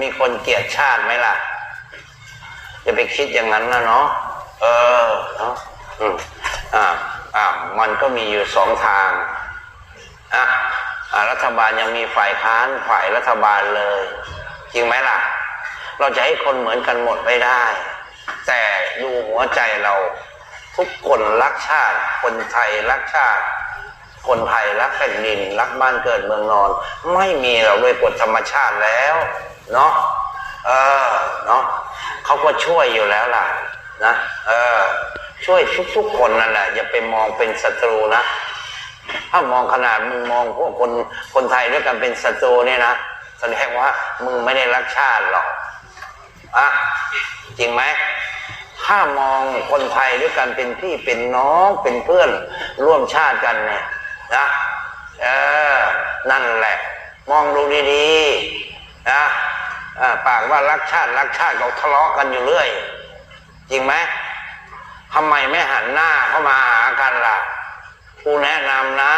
มีคนเกลียดชาติไหมล่ะจะไปคิดอย่างนั้นนะเนาะเออเนาะอืมอ่าอ่ามันก็มีอยู่สองทางอะรัฐบาลยังมีฝ่ายค้านฝ่ายรัฐบาลเลย จริงไหมล่ะ เราจะให้คนเหมือนกันหมดไม่ได้ แต่ดูหัวใจเราทุกคนรักชาติ คนไทยรักชาติ คนไทยรักแผ่นดิน รักบ้านเกิดเมืองนอน ไม่มีเราด้วยกฎธรรมชาติแล้ว เนาะเออเนาะเขาก็ช่วยอยู่แล้วล่ะ นะเออ ช่วยทุกๆคนนั่นแหละอย่าไปมองเป็นศัตรูนะถ้ามองขนาดมึงมองพวกคนคนไทยด้วยกันเป็นศัตรูเนี่ยนะแสดงว่ามึงไม่ได้รักชาติหรอกอะจริงไหมถ้ามองคนไทยด้วยกันเป็นพี่เป็นน้องเป็นเพื่อนร่วมชาติกันเนี่ยนะเออนั่นแหละ มองดูดีๆนะ ปากว่ารักชาติรักชาติเขาทะเลาะกันอยู่เรื่อย จริงไหมทำไมไม่หันหน้าเข้ามาหากันล่ะ ผู้แนะนำนะ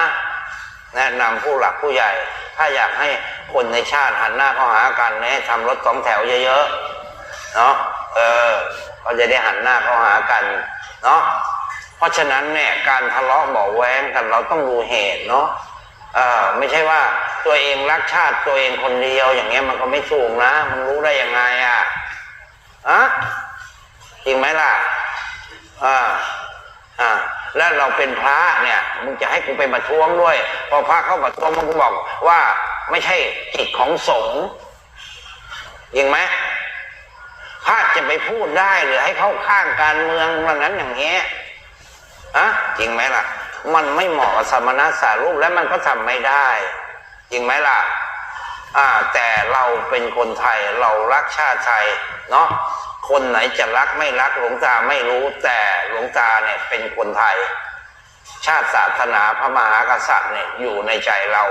แนะนำผู้หลักผู้ใหญ่ ถ้าอยากให้คนในชาติหันหน้าเข้าหากันเนี่ยทำรถสองแถวเยอะๆเนาะเออก็จะได้หันหน้าเข้าหากันเนาะเพราะฉะนั้นเนี่ยการทะเลาะเบาะแว้งกันเราต้องดูเหตุเนาะเออไม่ใช่ว่า ตัวเองรักชาติตัวเองคนเดียวอย่างเงี้ยมันก็ไม่ถูกนะมันรู้ได้ยังไงอะอะจริงไหมล่ะอ่าอ่าแล้วเราเป็นพระเนี่ยมึงจะให้กูไปประท้วงด้วย พอพระเข้าประท้วงมึงก็บอกว่าไม่ใช่กิจของสงฆ์ยิงไหมพระจะไปพูดได้หรือให้เข้าข้างการเมืองอย่างนั้นอย่างเงี้ยอะจริงไหมล่ะ มันไม่เหมาะกับสมณะสารูปและมันก็ทำไม่ได้ จริงไหมล่ะอ่าแต่เราเป็นคนไทยเรารักชาติไทยเนาะคนไหนจะรักไม่รักหลวงตาไม่รู้ แต่หลวงตาเนี่ยเป็นคนไทย ชาติศาสนาพระมหากษัตริย์เนี่ยอยู่ในใจเรา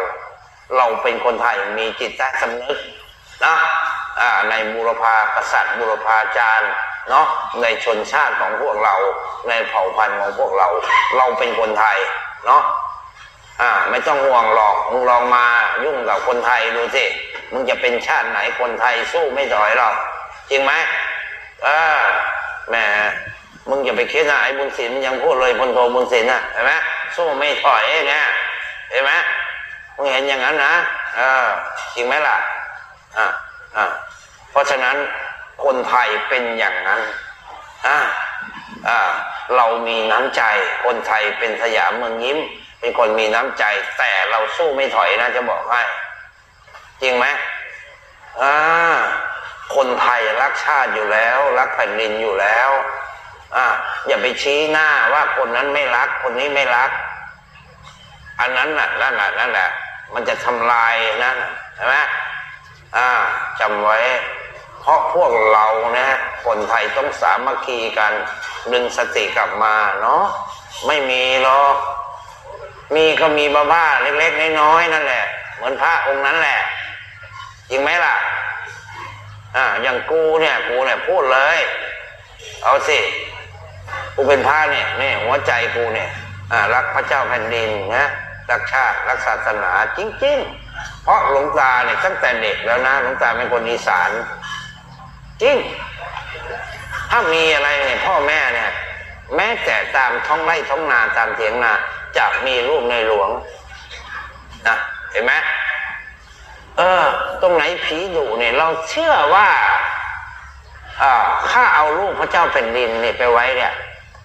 เราเป็นคนไทยมีจิตใต้สำนึกนะอ่าในบุรพากษัตริย์บุรพาจารย์เนาะในชนชาติของพวกเราในเผ่าพันธุ์ของพวกเรา เราเป็นคนไทยเนาะ อ่า ไม่ต้องห่วงหรอกมึงลองมายุ่งกับคนไทยดูสิมึงจะเป็นชาติไหนคนไทยสู้ไม่ถอยหรอกจริงไหมเออแหมมึงอย่าไปคิดนะไอ้บุญศิลยังพูดเลยพลโทบุญศิล์น่ะเห็นไหมสู้ไม่ถอยเนี่ยเห็นไหมมึงเห็นอย่างนั้นนะเออจริงไหมล่ะอ่าอ่าเพราะฉะนั้นคนไทยเป็นอย่างนั้นอ่าอ่าเรามีน้ำใจคนไทยเป็นสยามเมืองยิ้ม เป็นคนมีน้ำใจ แต่เราสู้ไม่ถอยนะจะบอกให้ จริงไหมอ่าคนไทยรักชาติอยู่แล้ว รักแผ่นดินอยู่แล้วอ่าอย่าไปชี้หน้าว่าคนนั้นไม่รัก คนนี้ไม่รัก อันนั้นน่ะนั่นน่ะนั่นแหละมันจะทำลายนั่นใช่ไหมอ่าจำไว้ เพราะพวกเรานะคนไทยต้องสามัคคีกันดึงสติกลับมาเนาะไม่มีหรอก มีก็มีบ้าๆเล็กๆน้อยๆนั่นแหละ เหมือนพระองค์นั้นแหละจริงไหมล่ะอ่าอย่างกูเนี่ยกูเนี่ยพูดเลย เอาสิกูเป็นพระเนี่ยนี่หัวใจกูเนี่ยอ่ารักพระเจ้าแผ่นดินนะรักชาติรักศาสนาจริง ๆ เพราะหลวงตาเนี่ยตั้งแต่เด็กแล้วนะหลวงตาเป็นคนอีสานจริง ถ้ามีอะไรเนี่ยพ่อแม่เนี่ย แม้แต่ตามท้องไร่ท้องนาตามเถียงนา จะมีรูปในหลวงนะเห็นไหมเออ ตรงไหนผีดุเนี่ยเราเชื่อว่าอ่าข้าเอารูปพระเจ้าแผ่นดินเนี่ยไปไว้เนี่ย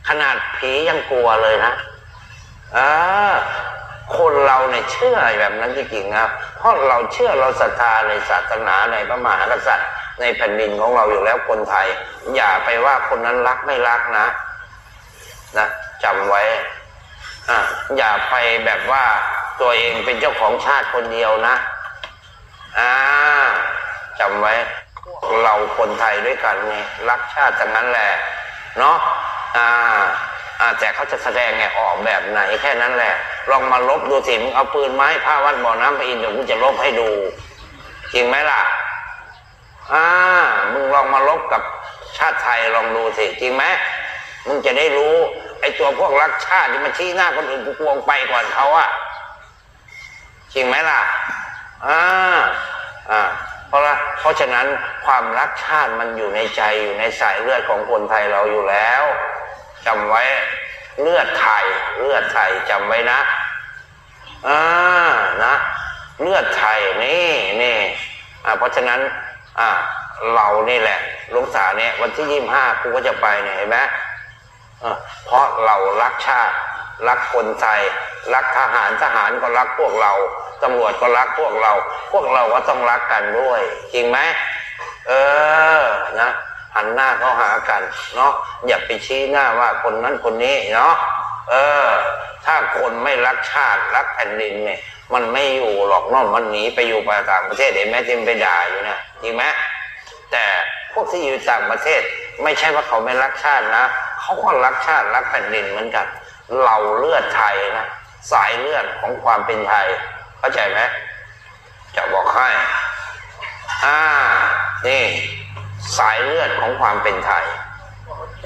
ขนาดผียังกลัวเลยนะเออคนเราเนี่ยเชื่อแบบนั้นจริงๆครับเพราะเราเชื่อเราศรัทธาในศาสนาในพระมหากษัตริย์ในแผ่นดินของเราอยู่แล้วคนไทย อย่าไปว่าคนนั้นรักไม่รักนะ นะจำไว้ อะอย่าไปแบบว่าตัวเองเป็นเจ้าของชาติคนเดียวนะ อ่าจำไว้พวกเราคนไทยด้วยกันเนี่รักชาติทั้งนั้นแหละ เนาะอ่าอ่าแต่เขาจะแสดงไงออกแบบไหนแค่นั้นแหละ ลองมาลบดูสิมึงเอาปืนไม้ผ้าวัดบ่อน้ำไปอินเดี๋ยวกูจะลบให้ดู จริงไหมล่ะ อ่า มึงลองมาลบกับชาติไทยลองดูสิ จริงไหม มึงจะได้รู้ ไอ้ตัวพวกรักชาติที่มันชี้หน้าคนอื่นกูกวงไปก่อนเขาอะจริงไหมล่ะอ่าอ่าเพราะละเพราะฉะนั้นความรักชาติมันอยู่ในใจอยู่ในสายเลือดของคนไทยเราอยู่แล้วจำไว้เลือดไทยเลือดไทยจำไว้นะอ่านะเลือดไทยนี่นี่อ่าเพราะฉะนั้นอ่าเรานี่แหละลวงตาเนี่ยวันที่ยี่ห้ากูก็จะไปเนี่ยเห็นไหม เพราะเรารักชาติ รักคนไทย รักทหารทหารก็รักพวกเราตำรวจก็รักพวกเรา พวกเราก็ต้องรักกันด้วย จริงไหมเออนะหันหน้าเข้าหากันเนาะอย่าไปชี้หน้าว่าคนนั้นคนนี้เนาะเออ ถ้าคนไม่รักชาติรักแผ่นดินเนี่ยมันไม่อยู่หรอกเนอกมันหนีไปอยู่ไปต่างประเทศเห็นไหมที่มันไปด่าอยู่นะจริงไหมแต่พวกที่อยู่ต่างประเทศ ไม่ใช่ว่าเขาไม่รักชาตินะ เขาก็รักชาติรักแผ่นดินเหมือนกัน เราเลือดไทยนะสายเลือดของความเป็นไทย เข้าใจไหมจะบอกให้อ่านี่ สายเลือดของความเป็นไทย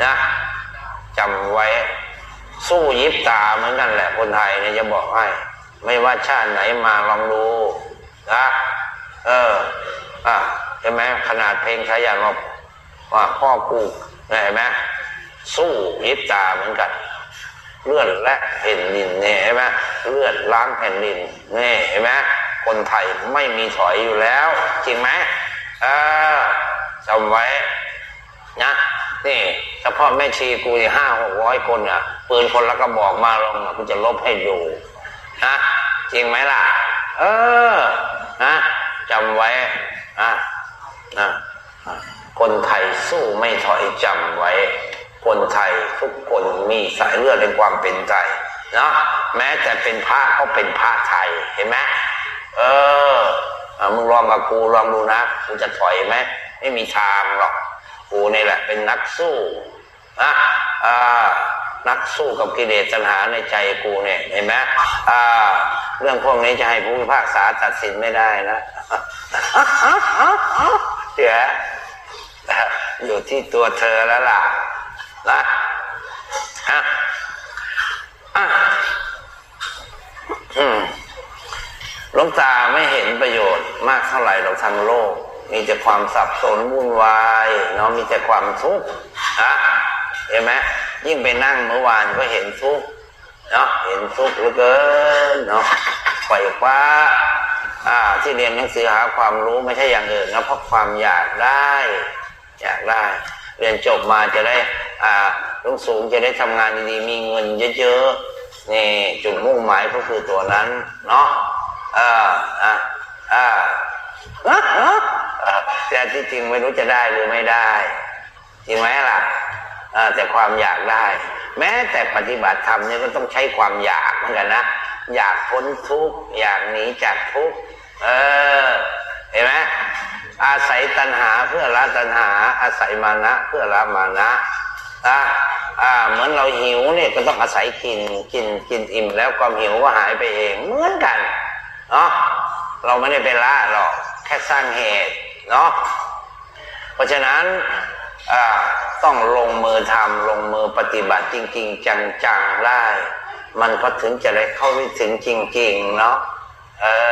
นะจำไว้สู้ยิบตาเหมือนกันแหละคนไทยเนี่ยจะบอกให้ ไม่ว่าชาติไหนมาลองดูนะเอออะเห็นไหมขนาดเพลงชายันว่าว่าพ่อกูเห็นไหม สู้ยิบตาเหมือนกัน เลือดและแผ่นดินเนี่ยเห็นไหมเลือดล้างแผ่นดินนี่เห็นไหมคนไทยไม่มีถอยอยู่แล้ว จริงไหมเออจำไว้นะนี่เฉพาะแม่ชีกูห้าหกร้อยคนอะปืนคนละกระบอกมาลงอะกูจะลบให้ดูนะจริงไหมล่ะ เออนะจำไว้นะนะคนไทยสู้ไม่ถอยจำไว้ คนไทยทุกคนมีสายเลือดในความเป็นไทยนะแม้แต่เป็นพระก็เป็นพระไทยเห็นไหมเออมึงลองกับกูลองดูนะกูจะถอยไหมไม่มีทางหรอกกูนี่แหละเป็นนักสู้นะอ่านักสู้กับกิเลสตัณหาในใจกูเนี่ยเห็นไหมอ่า เรื่องพวกนี้จะให้ผู้พิพากษาตัดสินไม่ได้นะเดี๋ยวอยู่ที่ตัวเธอแล้วล่ะฮะอะอืมหลว งตาไม่เห็นประโยชน์มากเท่าไหร่หรอกทางโลก มีแต่ความสับสนวุ่นวายเนาะมีแต่ความทุกข์นะเห็นไหมยิ่งไปนั่งเมื่อวานก็เห็นทุกข์เนาะเห็นทุกข์เหลือเกินเนาะไขว่คว้าอ่า ที่เรียนหนังสือหาความรู้ไม่ใช่อย่างอื่นนะเพราะความอยากได้ อยากได้ เรียนจบมาจะได้ อ่าลงสูงจะได้ทำงานดีๆมีเงินเยอะๆนี่จุดมุ่งหมายก็คือตัวนั้น เนาะ อ่าอ่าอ่าแต่ที่จริงไม่รู้จะได้หรือไม่ได้ จริงไหมล่ะแต่ความอยากได้ แม้แต่ปฏิบัติธรรมเนี่ยก็ต้องใช้ความอยากเหมือนกันนะอยากพ้นทุกข์อยากหนีจากทุกข์เออเห็นไหมอาศัยตัณหาเพื่อละตัณหา อาศัยมานะเพื่อละมานะอ่าอ่าเหมือนเราหิวเนี่ยก็ต้องอาศัยกินกินกินอิ่มแล้วความหิวก็หายไปเองเหมือนกัน เนาะเราไม่ได้ไปละหรอกแค่สร้างเหตุเนาะเพราะฉะนั้นต้องลงมือทำลงมือปฏิบัติจริง ๆ จังๆได้ มันก็ถึงจะได้เข้าไปถึงจริง ๆ เนาะเออ